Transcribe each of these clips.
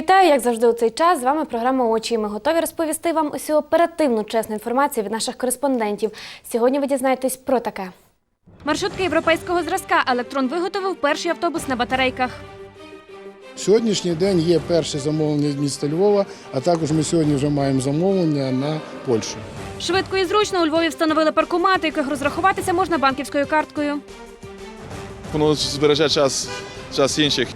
Вітаю, як завжди, у цей час. З вами програма Очі. Ми готові розповісти вам усю оперативну чесну інформацію від наших кореспондентів. Сьогодні ви дізнаєтесь про таке. Маршрутка європейського зразка Електрон виготовив перший автобус на батарейках. Сьогоднішній день є перше замовлення з міста Львова, а також ми сьогодні вже маємо замовлення на Польщу. Швидко і зручно у Львові встановили паркомати, яких розрахуватися можна банківською карткою. Воно збереже час, час інших.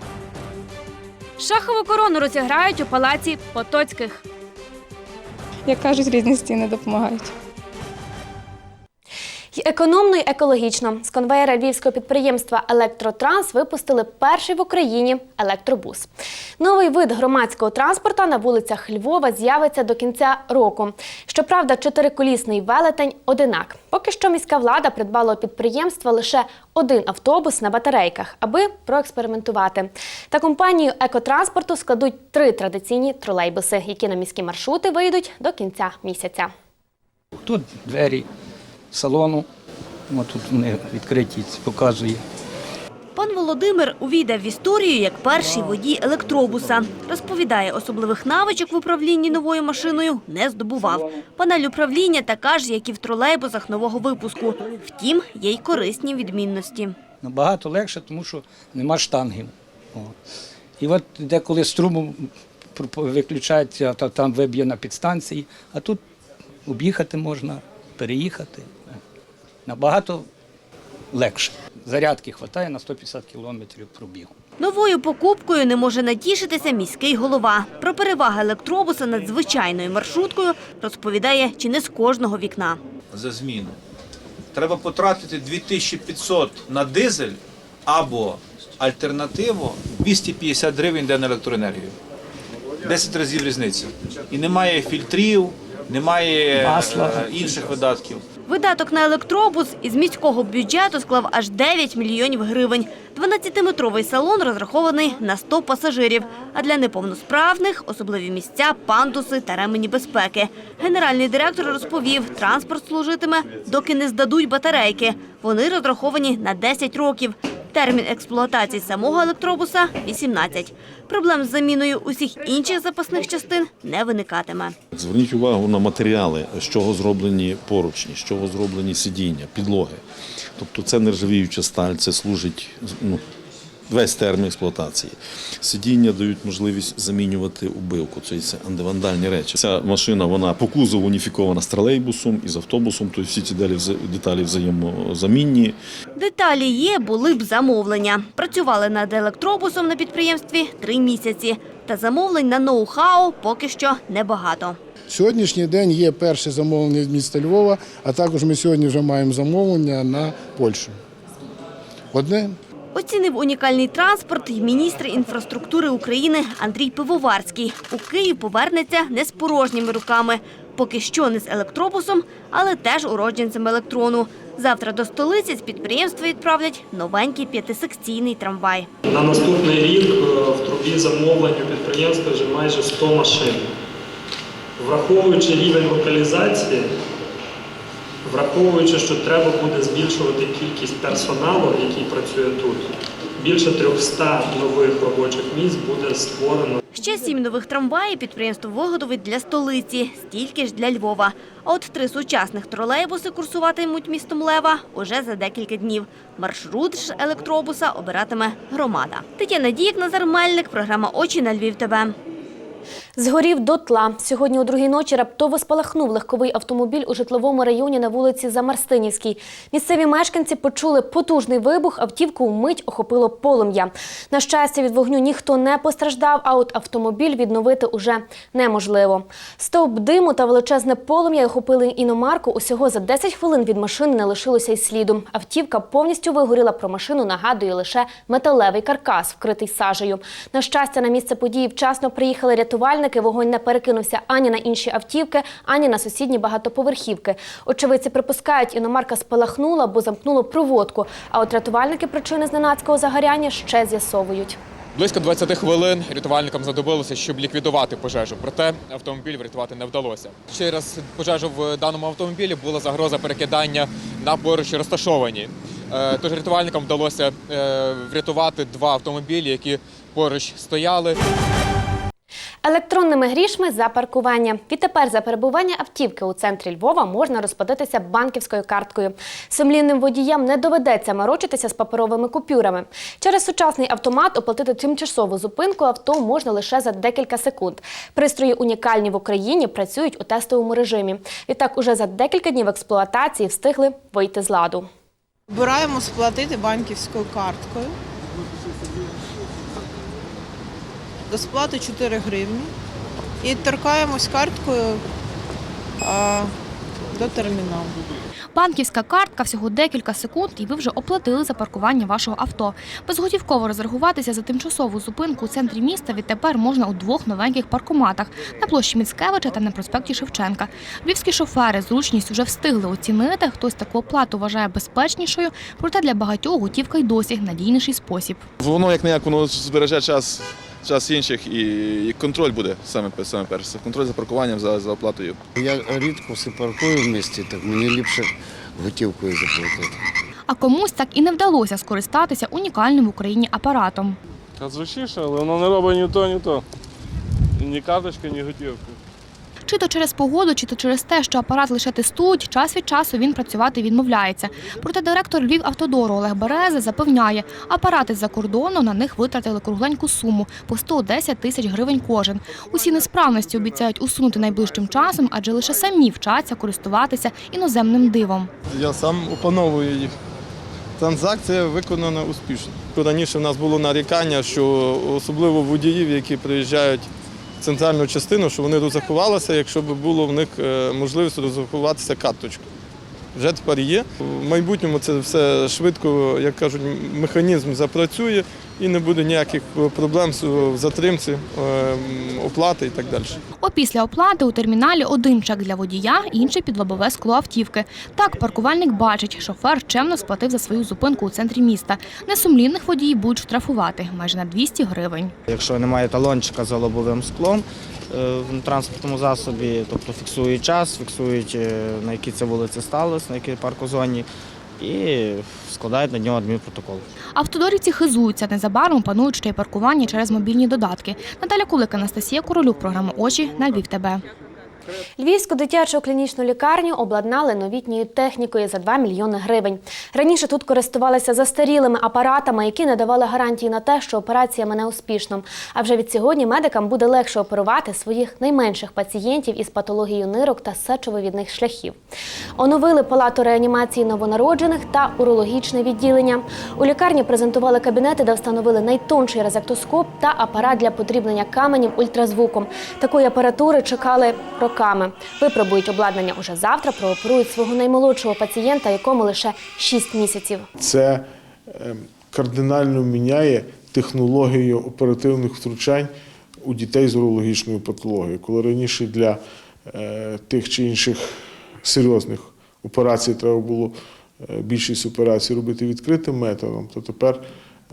Шахову корону розіграють у палаці Потоцьких. Як кажуть, різні стіни допомагають. І Економно і екологічно з конвеєра львівського підприємства Електротранс випустили перший в Україні електробус. Новий вид громадського транспорта на вулицях Львова з'явиться до кінця року. Щоправда, чотириколісний велетень одинак. Поки що міська влада придбала у підприємства лише один автобус на батарейках, аби проекспериментувати. Та компанію екотранспорту складуть три традиційні тролейбуси, які на міські маршрути вийдуть до кінця місяця. Тут двері салону, от тут вони відкриті, показує. Пан Володимир увійде в історію як перший водій електробуса. Розповідає, особливих навичок в управлінні новою машиною не здобував. Панель управління така ж, як і в тролейбусах нового випуску. Втім, є й корисні відмінності. Набагато легше, тому що нема штангів. О. І от деколи струму виключається, то там виб'є на підстанції, а тут об'їхати можна, переїхати. Набагато легше. Зарядки вистачає на 150 кілометрів пробігу. Новою покупкою не може натішитися міський голова. Про переваги електробуса над звичайною маршруткою розповідає чи не з кожного вікна. за зміну. Треба потратити 2500 на дизель або альтернативу 250 гривень йде на електроенергію. 10 разів різниця. І немає фільтрів, немає Масла. е, інших видатків. Видаток на електробус із міського бюджету склав аж 9 мільйонів гривень. 12-метровий салон розрахований на 100 пасажирів, а для неповносправних – особливі місця, пандуси та ремені безпеки. Генеральний директор розповів, транспорт служитиме, доки не здадуть батарейки. Вони розраховані на 10 років. Термін експлуатації самого електробуса – 18. Проблем з заміною усіх інших запасних частин не виникатиме. Зверніть увагу на матеріали, з чого зроблені поручні, з чого зроблені сидіння, підлоги. Тобто це нержавіюча сталь, це служить ну, весь термін експлуатації. Сидіння дають можливість замінювати убивку. Це, антивандальні речі. Ця машина вона по кузову уніфікована з тролейбусом і з автобусом, тобто всі ці деталі вза- деталі взаємозамінні. Деталі є, були б замовлення. Працювали над електробусом на підприємстві три місяці. Та замовлень на ноу-хау поки що небагато. Сьогоднішній день є перше замовлення з міста Львова, а також ми сьогодні вже маємо замовлення на Польщу. Одне Оцінив унікальний транспорт міністр інфраструктури України Андрій Пивоварський. У Київ повернеться не з порожніми руками. Поки що не з електробусом, але теж уродженцем електрону. Завтра до столиці з підприємства відправлять новенький п'ятисекційний трамвай. На наступний рік е, в трубі замовлень у підприємства вже майже 100 машин. Враховуючи рівень локалізації, враховуючи, що треба буде збільшувати кількість персоналу, який працює тут, більше 300 нових робочих місць буде створено. Ще сім нових трамваїв підприємство виготовить для столиці, стільки ж для Львова. А от три сучасних тролейбуси курсуватимуть містом Лева уже за декілька днів. Маршрут ж електробуса обиратиме громада. Тетяна Дієк, Назар Мельник, програма Очі на Львів. ТВ. Згорів дотла. Сьогодні у другій ночі раптово спалахнув легковий автомобіль у житловому районі на вулиці Замарстинівській. Місцеві мешканці почули потужний вибух, автівку вмить охопило полум'я. На щастя, від вогню ніхто не постраждав, а от автомобіль відновити уже неможливо. Стовп диму та величезне полум'я охопили іномарку. Усього за 10 хвилин від машини не лишилося й сліду. Автівка повністю вигоріла. Про машину нагадує лише металевий каркас, вкритий сажею. На щастя, на місце події вчасно приїхали рятувальники. Вогонь не перекинувся ані на інші автівки, ані на сусідні багатоповерхівки. Очевидці припускають, іномарка спалахнула, бо замкнуло проводку. А от рятувальники причини зненацького загоряння ще з'ясовують. Близько 20 хвилин рятувальникам знадобилося, щоб ліквідувати пожежу. Проте автомобіль врятувати не вдалося. Через пожежу в даному автомобілі була загроза перекидання на поруч розташовані. Е, Тож рятувальникам вдалося е, врятувати два автомобілі, які поруч стояли. Електронними грішми за паркування. Відтепер за перебування автівки у центрі Львова можна розплатитися банківською карткою. Сумлінним водіям не доведеться морочитися з паперовими купюрами. Через сучасний автомат оплатити тимчасову зупинку авто можна лише за декілька секунд. Пристрої унікальні в Україні працюють у тестовому режимі. Відтак, уже за декілька днів експлуатації встигли вийти з ладу. Обираємо сплатити банківською карткою. До сплати 4 гривні. І торкаємось карткою а, до терміналу. Банківська картка всього декілька секунд, і ви вже оплатили за паркування вашого авто. Безготівково розрахуватися за тимчасову зупинку у центрі міста відтепер можна у двох новеньких паркоматах на площі Міцкевича та на проспекті Шевченка. Львівські шофери зручність уже встигли оцінити. Хтось таку оплату вважає безпечнішою, проте для багатьох готівка й досі надійніший спосіб. Воно як не як воно збереже час, час інших і, і контроль буде саме, саме перше. Контроль за паркуванням, за, за оплатою. Я рідко все паркую в місті, так мені ліпше готівкою заплатити. А комусь так і не вдалося скористатися унікальним в Україні апаратом. Та звичайно, але воно не робить ні то, ні то. Ні карточка, ні готівка. Чи то через погоду, чи то через те, що апарат лише тестують, час від часу він працювати відмовляється. Проте директор Львівавтодору Олег Берези запевняє, апарати з-за кордону на них витратили кругленьку суму по 110 тисяч гривень кожен. Усі несправності обіцяють усунути найближчим часом, адже лише самі вчаться користуватися іноземним дивом. Я сам опановую їх. Транзакція виконана успішно. Раніше в нас було нарікання, що особливо водіїв, які приїжджають центральну частину, що вони розрахувалися, якщо б було в них е, можливість розрахуватися карточкою. Вже тепер є. В майбутньому це все швидко, як кажуть, механізм запрацює і не буде ніяких проблем в затримці, е, оплати і так далі. Опісля оплати у терміналі один чек для водія, інший під лобове скло автівки. Так паркувальник бачить, шофер чемно сплатив за свою зупинку у центрі міста. Несумлінних водіїв будуть штрафувати майже на 200 гривень. Якщо немає талончика за лобовим склом е, в транспортному засобі, тобто фіксують час, фіксують е, на якій це вулиці сталося, на якій паркозоні, і складають на нього адмінпротокол. Автодорівці хизуються, незабаром панують ще й паркування через мобільні додатки. Наталя Кулик, Анастасія Королюк, програма Очі на Львів ТБ. Львівську дитячу клінічну лікарню обладнали новітньою технікою за 2 мільйони гривень. Раніше тут користувалися застарілими апаратами, які не давали гарантії на те, що операція мене успішно. А вже від сьогодні медикам буде легше оперувати своїх найменших пацієнтів із патологією нирок та сечовивідних шляхів. Оновили палату реанімації новонароджених та урологічне відділення. У лікарні презентували кабінети, де встановили найтонший резектоскоп та апарат для подрібнення каменів ультразвуком. Такої апаратури чекали роками. Випробують обладнання уже завтра. Прооперують свого наймолодшого пацієнта, якому лише 6 місяців. Це е, кардинально міняє технологію оперативних втручань у дітей з урологічною патологією. Коли раніше для е, тих чи інших серйозних операцій треба було е, більшість операцій робити відкритим методом, то тепер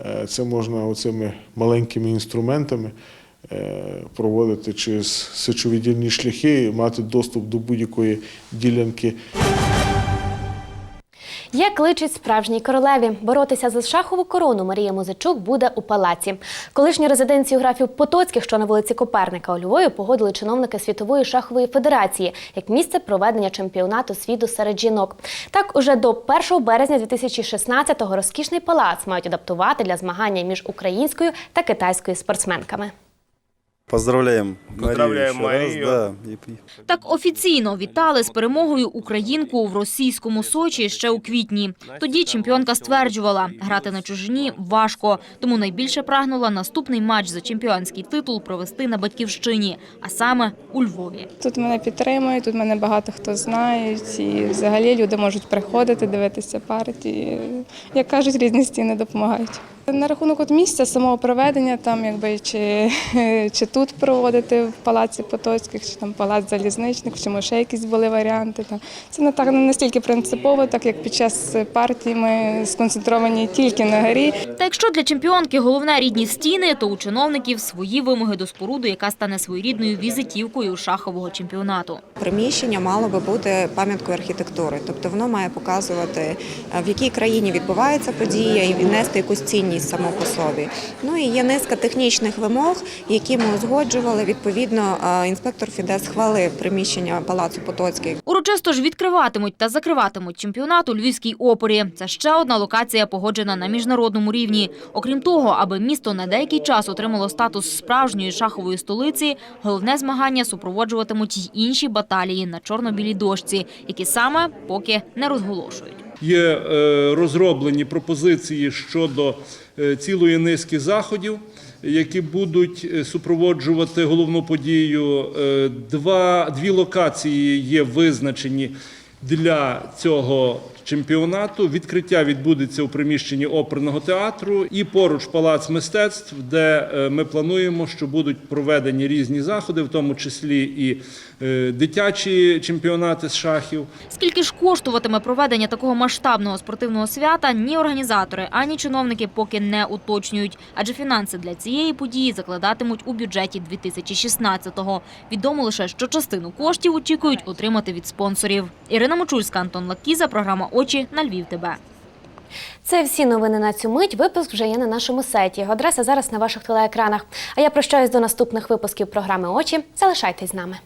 е, це можна оцими маленькими інструментами проводити через сечовидільні шляхи, мати доступ до будь-якої ділянки Як кличуть справжній королеві, боротися за шахову корону Марія Музичук буде у палаці. Колишню резиденцію графів Потоцьких, що на вулиці Коперника у Львові, погодили чиновники Світової шахової федерації як місце проведення чемпіонату світу серед жінок. Так, уже до 1 березня 2016-го розкішний палац мають адаптувати для змагання між українською та китайською спортсменками. Марию. еще раз, да. Так офіційно вітали з перемогою українку в російському Сочі ще у квітні. Тоді чемпіонка стверджувала, грати на чужині важко, тому найбільше прагнула наступний матч за чемпіонський титул провести на батьківщині, а саме у Львові. Тут мене підтримують, тут мене багато хто знає, і взагалі люди можуть приходити, дивитися партії. Як кажуть, різні стіни допомагають. На рахунок от місця самого проведення, там якби чи, чи тут проводити в палаці Потоцьких, чи там палац залізничних, чи може ще якісь були варіанти. Там. Це не так не настільки принципово, так як під час партії ми сконцентровані тільки на горі. Та якщо для чемпіонки головне рідні стіни, то у чиновників свої вимоги до споруди, яка стане своєрідною візитівкою шахового чемпіонату. Приміщення мало би бути пам'яткою архітектури, тобто воно має показувати, в якій країні відбувається подія і віднести якусь цінність цінність само по собі. Ну і є низка технічних вимог, які ми узгоджували. Відповідно, інспектор Фідес схвалив приміщення Палацу Потоцький. Урочисто ж відкриватимуть та закриватимуть чемпіонат у Львівській опорі. Це ще одна локація, погоджена на міжнародному рівні. Окрім того, аби місто на деякий час отримало статус справжньої шахової столиці, головне змагання супроводжуватимуть й інші баталії на чорно-білій дошці, які саме поки не розголошують. Є е, розроблені пропозиції щодо цілої низки заходів, які будуть е, супроводжувати головну подію. Е, Два, дві локації є визначені для цього чемпіонату. Відкриття відбудеться у приміщенні оперного театру і поруч палац мистецтв, де е, ми плануємо, що будуть проведені різні заходи, в тому числі і е, дитячі чемпіонати з шахів. Скільки ж коштуватиме проведення такого масштабного спортивного свята, ні організатори, ані чиновники поки не уточнюють, адже фінанси для цієї події закладатимуть у бюджеті 2016-го. Відомо лише, що частину коштів очікують отримати від спонсорів. Ірина Мочульська, Антон Лакіза, програма Очі на Львів. тебе. Це всі новини на цю мить. Випуск вже є на нашому сайті. Адреса зараз на ваших телеекранах. А я прощаюсь до наступних випусків програми Очі. Залишайтесь з нами.